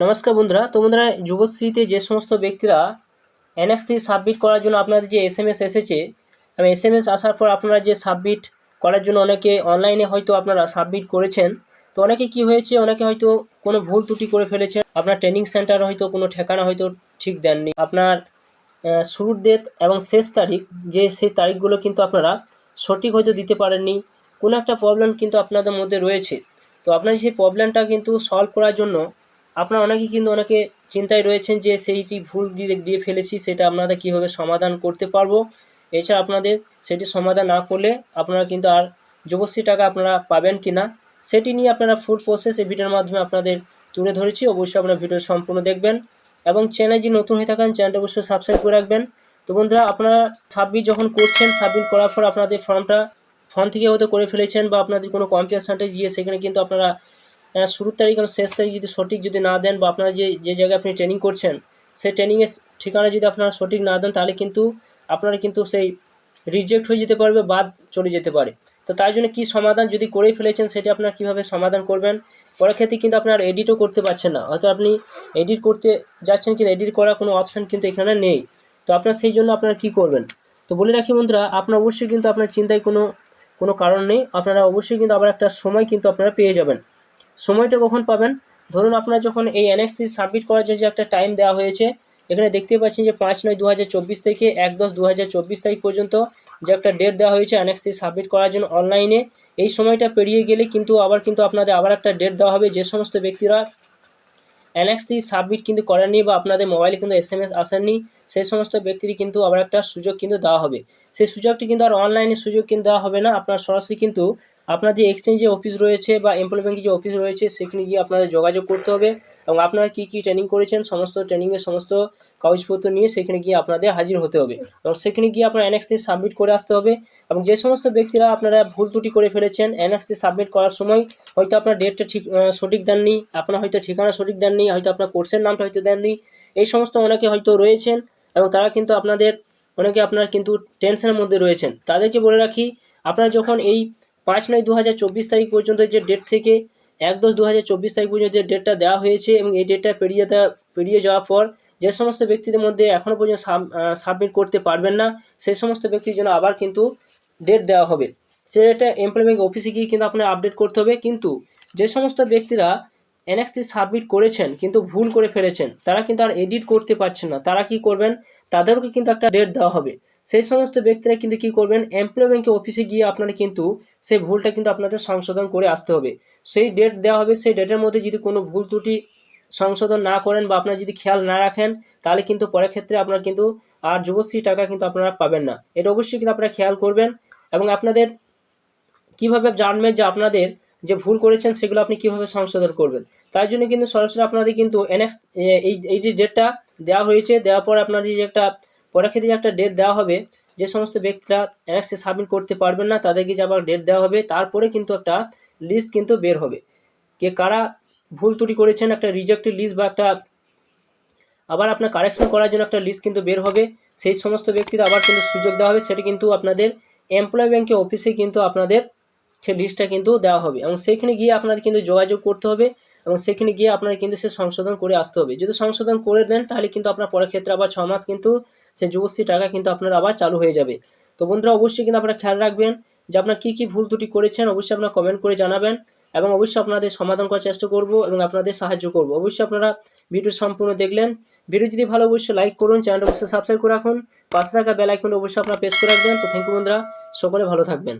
নমস্কার বন্ধুরা, তো বন্ধুরা, যুবশ্রীতে যে সমস্ত ব্যক্তিরা এনএক্সটি সাবমিট করার জন্য আপনাদের যে এস এম এস এসেছে এবং এস এম এস আসার পর আপনারা যে সাবমিট করার জন্য অনেকে অনলাইনে হয়তো আপনারা সাবমিট করেছেন। তো অনেকে কি হয়েছে, অনেকে হয়তো কোনো ভুল ত্রুটি করে ফেলেছেন। আপনার ট্রেনিং সেন্টার হয়তো, কোনো ঠিকানা হয়তো ঠিক দেননি। আপনার শুরুর ডেট এবং শেষ তারিখ, যে সেই তারিখগুলো কিন্তু আপনারা সঠিক হয়তো দিতে পারেননি। কোনো একটা প্রবলেম কিন্তু আপনাদের মধ্যে রয়েছে। তো আপনার সেই প্রবলেমটা কিন্তু সলভ করার জন্য আপনারা অনেকে কিন্তু অনেকে চিন্তায় রয়েছেন যে সেইটি ভুল দিয়ে দিয়ে ফেলেছি, সেটা আপনারা কীভাবে সমাধান করতে পারব? এছাড়া আপনাদের সেটি সমাধান না করলে আপনারা কিন্তু আর যুবশ্রী টাকা আপনারা পাবেন কি না সেটি নিয়ে আপনারা ফুল প্রসেস এই ভিডিওর মাধ্যমে আপনাদের তুলে ধরেছি। অবশ্যই আপনারা ভিডিও সম্পূর্ণ দেখবেন এবং চ্যানেল যদি নতুন হয়ে থাকেন, চ্যানেলটা অবশ্যই সাবস্ক্রাইব করে রাখবেন। তো বন্ধুরা, আপনারা সাবমিট যখন করছেন সাবমিট করার পর আপনাদের ফর্মটা ফর্ম থেকে হয়তো করে ফেলেছেন বা আপনাদের কোনো কম্পিউটার সেন্টারে গিয়ে সেখানে কিন্তু আপনারা শুরুর তারিখ এবং শেষ তারিখ যদি সঠিক যদি না দেন বা আপনারা যে যে জায়গায় আপনি ট্রেনিং করছেন, সেই ট্রেনিংয়ের ঠিকানা যদি আপনারা সঠিক না দেন, তাহলে কিন্তু আপনারা কিন্তু সেই রিজেক্ট হয়ে যেতে পারবে, বাদ চলে যেতে পারে। তো তার জন্য কি সমাধান যদি করেই ফেলেছেন, সেটা আপনারা কীভাবে সমাধান করবেন? পরের ক্ষেত্রে কিন্তু আপনার এডিটও করতে পারছেন না। হয়তো আপনি এডিট করতে যাচ্ছেন কিন্তু এডিট করার কোনো অপশান কিন্তু এখানে নেই। তো আপনার সেই জন্য আপনারা কি করবেন? তো বলে রাখি বন্ধুরা, আপনার অবশ্যই কিন্তু আপনার চিন্তায় কোনো কোনো কারণ নেই। আপনারা অবশ্যই কিন্তু আবার একটা সময় কিন্তু আপনারা পেয়ে যাবেন। সময়টা কখন পাবেন? ধরুন আপনার যখন এই এনএক্সটি সাবমিট করার জন্য যে একটা টাইম দেওয়া হয়েছে, এখানে দেখতে পাচ্ছেন যে পাঁচ নয় দু থেকে এক দশ দু তারিখ পর্যন্ত যে একটা ডেট দেওয়া হয়েছে এনএক্সটি সাবমিট করার জন্য অনলাইনে এই সময়টা পেরিয়ে গেলে কিন্তু আবার কিন্তু আপনাদের আবার একটা ডেট দেওয়া হবে। যে সমস্ত ব্যক্তিরা এনএক্সটি সাবমিট কিন্তু করেননি বা আপনাদের মোবাইলে কিন্তু এস এম এস আসেননি, সেই সমস্ত ব্যক্তির কিন্তু আবার একটা সুযোগ কিন্তু দেওয়া হবে। সেই সুযোগটি কিন্তু আর অনলাইনে সুযোগ কিন্তু দেওয়া হবে না। আপনার সরাসরি কিন্তু আপনার যে এক্সচেঞ্জে অফিস রয়েছে বা এমপ্লয় ব্যাঙ্কে যে অফিস রয়েছে, সেখানে গিয়ে আপনাদের যোগাযোগ করতে হবে এবং আপনারা কী কী ট্রেনিং করেছেন, সমস্ত ট্রেনিংয়ের সমস্ত কাগজপত্র নিয়ে সেখানে গিয়ে আপনাদের হাজির হতে হবে। এবং সেখানে গিয়ে আপনার এনএক্সটি সাবমিট করে আসতে হবে এবং যে সমস্ত ব্যক্তিরা আপনারা ভুল ত্রুটি করে ফেলেছেন এনএক্সটি সাবমিট করার সময়, হয়তো আপনার ডেটটা ঠিক সঠিক দেননি, আপনার হয়তো ঠিকানা সঠিক দেননি, হয়তো আপনার কোর্সের নামটা হয়তো দেননি, এই সমস্ত অনেকে হয়তো রয়েছেন এবং তারা কিন্তু আপনাদের, অনেকে আপনার কিন্তু টেনশনের মধ্যে রয়েছেন। তাদেরকে বলে রাখি, আপনারা যখন এই পাঁচ নয় দু তারিখ পর্যন্ত যে ডেট থেকে এক দশ দু তারিখ পর্যন্ত যে ডেটটা দেওয়া হয়েছে এবং এই ডেটটা পেরিয়ে পেরিয়ে যাওয়ার পর যে সমস্ত ব্যক্তিদের মধ্যে এখনও পর্যন্ত সাবমিট করতে পারবেন না, সেই সমস্ত ব্যক্তির জন্য আবার কিন্তু ডেট দেওয়া হবে। সেটা এমপ্লয়মেন্ট অফিসে গিয়ে কিন্তু আপনার আপডেট করতে হবে, কিন্তু যে সমস্ত ব্যক্তিরা এনএক্সি সাবমিট করেছেন, কিন্তু ভুল করে ফেলেছেন, তারা কিন্তু আর এডিট করতে পারছেন না। তারা কি করবেন? তাদেরকে কিন্তু একটা ডেট দেওয়া হবে। সেই সমস্ত ব্যক্তিরা কিন্তু কি করবেন এমপ্লয় ব্যাংকের অফিসে গিয়ে আপনারা কিন্তু সেই ভুলটা কিন্তু আপনাদের সংশোধন করে আসতে হবে। সেই ডেট দেওয়া হবে, সেই ডেটের মধ্যে যদি কোনো ভুল ত্রুটি সংশোধন না করেন বা আপনারা যদি খেয়াল না রাখেন, তাহলে কিন্তু পরের ক্ষেত্রে আপনারা কিন্তু আর যুবশ্রী টাকা কিন্তু আপনারা পাবেন না। এটা অবশ্যই কিন্তু আপনারা খেয়াল করবেন এবং আপনাদের কীভাবে জানবেন যে আপনাদের যে ভুল করেছেন, সেগুলো আপনি কীভাবে সংশোধন করবেন। তার জন্য কিন্তু সরাসরি আপনাদের কিন্তু এনএক্স এই এই যে ডেটটা দেওয়া হয়েছে, দেওয়ার পর আপনাদের যে একটা পরের ক্ষেত্রে একটা ডেট দেওয়া হবে। যে সমস্ত ব্যক্তিরা এনএক্সে সাবমিট করতে পারবেন না, তাদেরকে যে আবার ডেট দেওয়া হবে, তারপরে কিন্তু একটা লিস্ট কিন্তু বের হবে। কে কারা ভুল ত্রুটি করেছেন, একটা রিজেক্টেড লিস্ট বা একটা আবার আপনার কারেকশন করার জন্য একটা লিস্ট কিন্তু বের হবে। সেই সমস্ত ব্যক্তিদের আবার কিন্তু সুযোগ দেওয়া হবে, সেটা কিন্তু আপনাদের এমপ্লয় ব্যাংকের অফিসে কিন্তু আপনাদের সেই লিস্টটা কিন্তু দেওয়া হবে। এবং সেখানে গিয়ে আপনাদের কিন্তু যোগাযোগ করতে হবে এবং সেখানে গিয়ে আপনারা কিন্তু সে সংশোধন করে আসতে হবে। যদি সংশোধন করে দেন, তাহলে কিন্তু আপনার পরের ক্ষেত্রে আবার ছ মাস কিন্তু সে যুবশ্রী টাকা কিন্তু আপনার আবার চালু হয়ে যাবে। তো বন্ধুরা, অবশ্যই কিন্তু আপনারা খেয়াল রাখবেন যে আপনার কী কী ভুল ত্রুটি করেছেন, অবশ্যই আপনারা কমেন্ট করে জানাবেন এবং অবশ্যই আপনাদের সমাধান করার চেষ্টা করব এবং আপনাদের সাহায্য করব। অবশ্যই আপনারা ভিডিও সম্পূর্ণ দেখলেন। ভিডিও যদি ভালো, অবশ্যই লাইক করুন চ্যানেলটা অবশ্যই সাবস্ক্রাইব করে রাখুন। পাশে থাকা বেল আইকনটা অবশ্যই আপনারা প্রেস করে রাখবেন। তো থ্যাংক ইউ বন্ধুরা, সকলে ভালো থাকবেন।